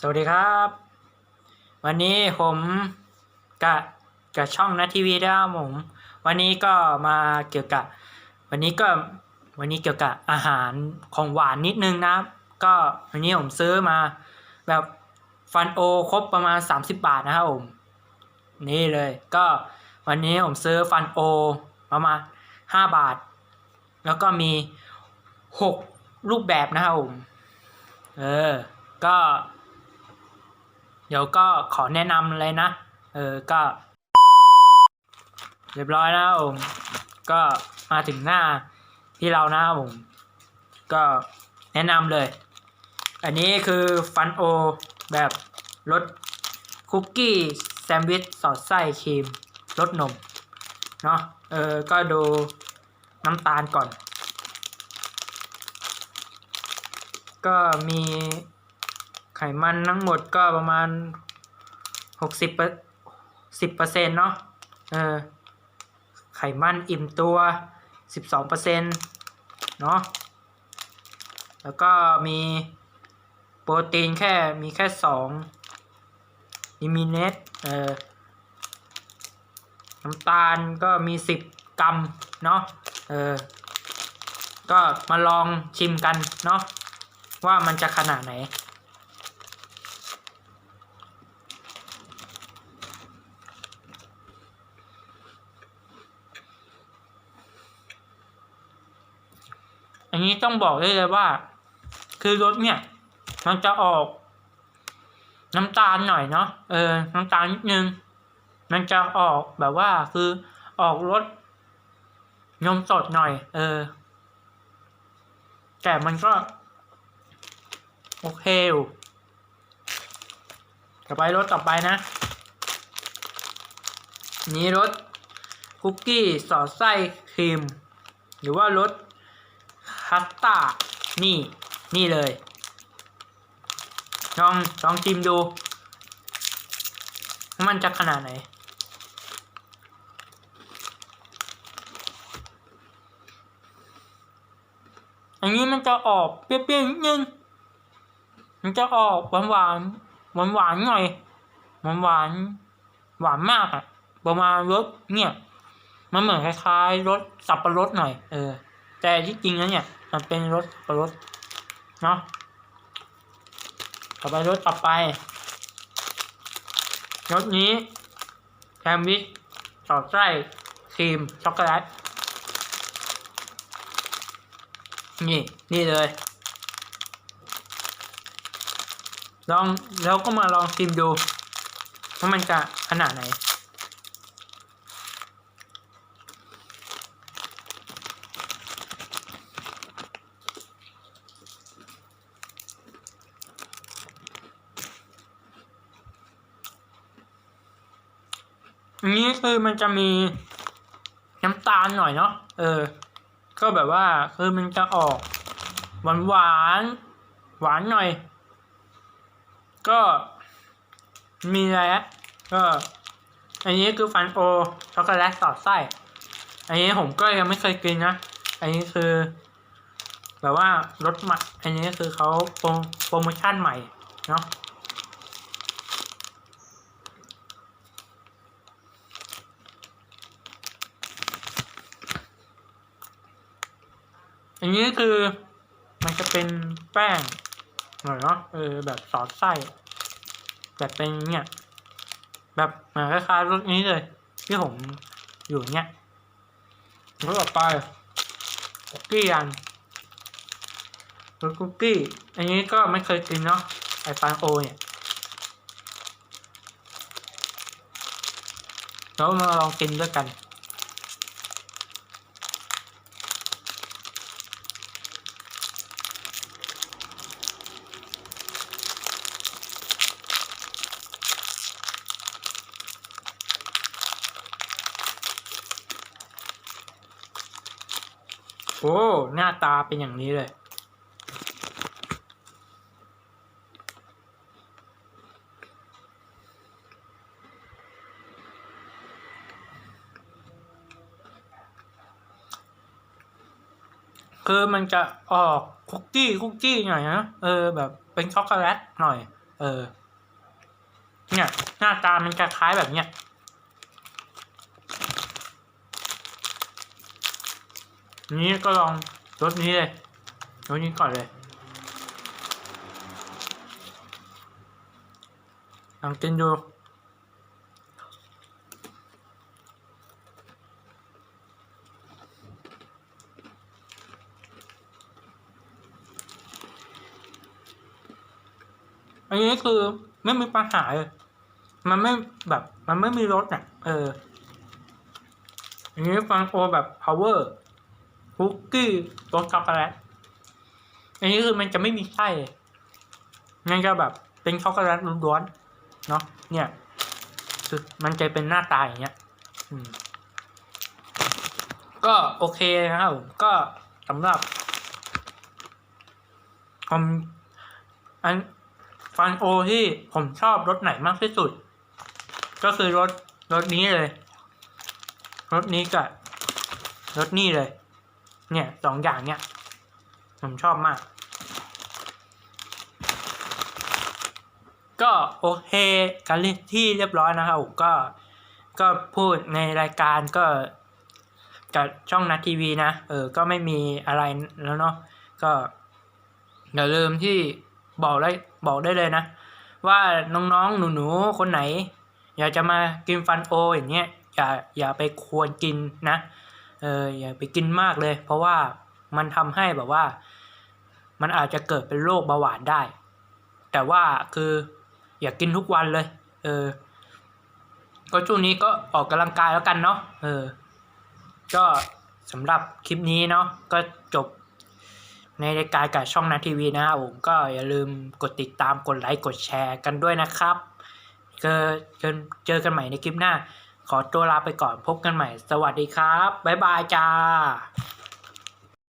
สวัสดีครับ วันนี้ผมกับกับช่องนะทีวีนะครับผมวันนี้ก็มาเกี่ยวกับ วันนี้ก็วันนี้เกี่ยวกับอาหารของหวานนิดนึงนะครับ ก็วันนี้ผมซื้อมาแบบฟันโอครบประมาณ 30 บาทนะครับผมนี่เลยก็วันนี้ผมซื้อฟันโอประมาณ5บาท แล้วก็มี 6 รูปแบบนะครับผม เออ ก็ เดี๋ยวก็ขอแนะนำเลยนะ เออ ก็ เรียบร้อยแล้วผมก็มาถึงหน้าที่เรานะผม ก็แนะนำเลย อันนี้คือฟันโอแบบรสคุกกี้แซนด์วิชสอดไส้ครีมรสนม เนาะเออ ก็ดูน้ำตาลก่อน ก็มีไขมันทั้งหมดก็ประมาณหกสิบสิบเปอร์เซ็นต์เนาะเออไขมันอิ่มตัวสิบสองเปอร์เซ็นต์เนาะแล้วก็มีโปรตีนแค่มีแค่สองนิมิเนตเออน้ำตาลก็มีสิบกรัมเนาะเออก็มาลองชิมกันเนาะ ว่ามันจะขนาดไหน อันนี้ต้องบอกได้เลยว่า คือรสเนี่ย มันจะออกน้ำตาลหน่อยเนาะ เออ น้ำตาลนิดนึง มันจะออกแบบว่าคือออกรสนมสดหน่อย เออ แต่มันก็ โอเคต่อไปรสต่อไปนะ นี้รสคุกกี้สอดไส้ครีม หรือว่ารสคัสตานี่ นี่เลย ลองลองชิมดู มันจะขนาดไหน อันนี้มันจะออกเปรี้ยวๆนิดนึง มันจะออกหวานหวานหวานหวานหน่อยหวานหวานหวานมากอะประมาณรสเนี่ย มันเหมือนคล้ายๆรสสับปะรดหน่อย เออ แต่ที่จริงแล้วเนี่ย มันเป็นรสสับปะรดเนาะต่อไปรสต่อไปรสนี้แซนด์วิชสอดไส้ครีมช็อกโกแลตนี่ นี่เลย ลองแล้วก็มาลองชิมดูว่ามันจะขนาดไหน อันนี้คือมันจะมีน้ำตาลหน่อยเนาะ เออ ก็แบบว่าคือมันจะออกหวานหวานหวานหน่อย ก็มีอะไรอะก็อันนี้คือฟันโอช็อกโกแลตสอดไส้ อันนี้ผมก็ยังไม่เคยกินนะ อันนี้คือแบบว่ารสใหม่อันนี้คือเขาโปรโปรโมชั่นใหม่เนาะอันนี้คือมันจะเป็นแป้ง หน่อยเนาะเออแบบสอดไส้แบบเป็นเนี่ยแบบเหมือนคล้ายๆรสนี้เลย ที่ผมอยู่เนี่ยรสต่อไปคุกกี้อันรสคุกกี้ อันนี้ก็ไม่เคยกินเนาะไอฟานโอเนี่ยแล้วมาลองกินด้วยกัน โอ้หน้าตาเป็นอย่างนี้เลยคคือมันจะออกคุกกี้คุกกี้หน่อยนะเออแบบเป็นช็อกโกแลตหน่อย เออ เนี่ย หน้าตามันจะคล้ายแบบเนี้ย นี้ก็ลองรสนี้เลยรสนี้ก่อนเลยลองกินดูอันนี้คือไม่มีปัญหาเลย มันไม่แบบ มันไม่มีรสอะ เออ อันนี้ฟังโอแบบ power คุกกี้รสช็อกโกแลตอันนี้คือมันจะไม่มีไส้เลยมันจะแบบ เป็นช็อกโกแลตล้วนๆเนาะเนี่ยคือมันจะเป็นหน้าตาอย่างเงี้ยก็โอเคนะครับผมก็สำหรับผมอันฟันโอที่ผมชอบรสไหนมากที่สุด ก็คือรสรสนี้เลยรสนี้กับรสนี้เลย เนี่ยสองอย่างเนี่ยผมชอบมาก ก็โอเคกันเรียที่เรียบร้อยนะครับก็ก็พูดในรายการก็กับช่องนัททีวีนะ เออ ก็ไม่มีอะไรแล้วเนาะ ก็อย่าลืมที่บอกได้บอกได้เลยนะ ว่าน้องๆ หนูๆ คนไหน อยากจะมากินฟันโออย่างเงี้ยอย่าอย่าไปควรกินนะ เอออย่าไปกินมากเลย เพราะว่ามันทำให้แบบว่า มันอาจจะเกิดเป็นโรคเบาหวานได้ แต่ว่าคืออย่ากินทุกวันเลย เออ ก็ช่วงนี้ก็ออกกำลังกายแล้วกันเนาะเออ ก็สำหรับคลิปนี้เนาะก็จบในรายการกับช่องนาทีวีนะครับผมก็อย่าลืมกดติดตามกดไลค์กดแชร์กันด้วยนะครับเจอเจอเจอกันใหม่ในคลิปหน้า ขอตัวลาไปก่อนพบกันใหม่ สวัสดีครับ บ๊ายบายจ้า